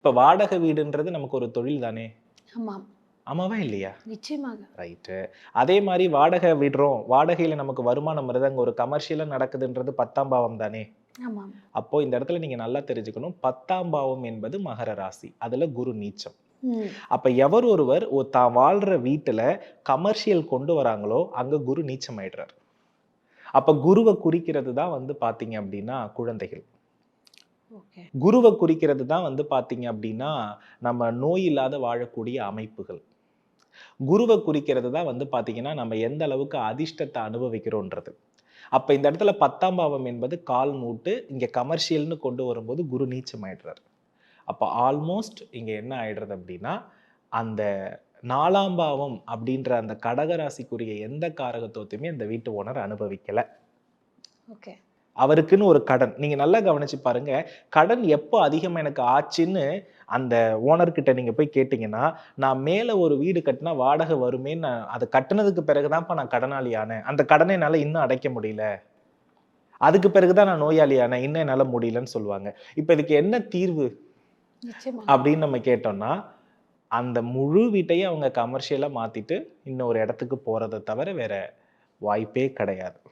இப்ப வாடகை வீடுன்றது நமக்கு ஒரு தொழில் தானே? ஆமாம் ஆமாவா இல்லையா? நிச்சயமாக. ரைட்டு அதே மாதிரி வாடகை விடுறோம். வாடகையில நமக்கு வருமானம் வருது. அங்க ஒரு கமர்ஷியலா நடக்குதுன்றது பத்தாம் பாவம் தானே? ஆமாம் அப்போ இந்த இடத்துல நீங்க நல்லா தெரிஞ்சுக்கணும். பத்தாம் பாவம் என்பது மகர ராசி. அதுல குரு நீச்சம். அப்ப எவர் ஒருவர் ஒரு தான் வாழ்ற வீட்டுல கமர்ஷியல் கொண்டு வராங்களோ அங்க குரு நீச்சம் ஆயிடுறாரு அப்ப குருவை குறிக்கிறது தான் வந்து பாத்தீங்க அப்படின்னா குழந்தைகள். குருவை குறிக்கிறது தான் வந்து பாத்தீங்க அப்படின்னா நம்ம நோய் இல்லாத வாழக்கூடிய அமைப்புகள். குருவை குறிக்கிறது தான் வந்து பாத்தீங்கன்னா நம்ம எந்த அளவுக்கு அதிர்ஷ்டத்தை அனுபவிக்கிறோன்றது. அப்ப இந்த இடத்துல பத்தாம் பாவம் என்பது கால் மூட்டு இங்க கமர்ஷியல்னு கொண்டு வரும்போது குரு நீச்சம் ஆயிடுறாரு அப்ப ஆல்மோஸ்ட் இங்க என்ன ஆயிடுறது அப்படின்னா அந்த நாலாம் பாவம் அப்படின்ற அந்த கடகராசிக்குரிய எந்த காரகத்துவத்தையுமே அந்த வீட்டு ஓனர் அனுபவிக்கல. ஓகே. அவருக்குன்னு ஒரு கடன். நீங்க நல்லா கவனிச்சு பாருங்க கடன் எப்போ அதிகம் எனக்கு ஆச்சுன்னு அந்த ஓனர்கிட்ட நீங்க போய் கேட்டீங்கன்னா நான் மேல ஒரு வீடு கட்டினா வாடகை வருமேன்னு நான் அதை கட்டுனதுக்கு பிறகுதான்ப்பா நான் கடனாளி ஆனேன். அந்த கடனை என்னால இன்னும் அடைக்க முடியல. அதுக்கு பிறகுதான் நான் நோயாளி ஆனேன். இன்னும் என்னால முடியலன்னு சொல்லுவாங்க. இப்போ இதுக்கு என்ன தீர்வு? அப்படின்னு நம்ம கேட்டோம்னா அந்த முழு வீட்டையும் அவங்க கமர்ஷியலா மாத்திட்டு இன்னொரு இடத்துக்கு போறதை தவிர வேற வாய்ப்பே கிடையாது.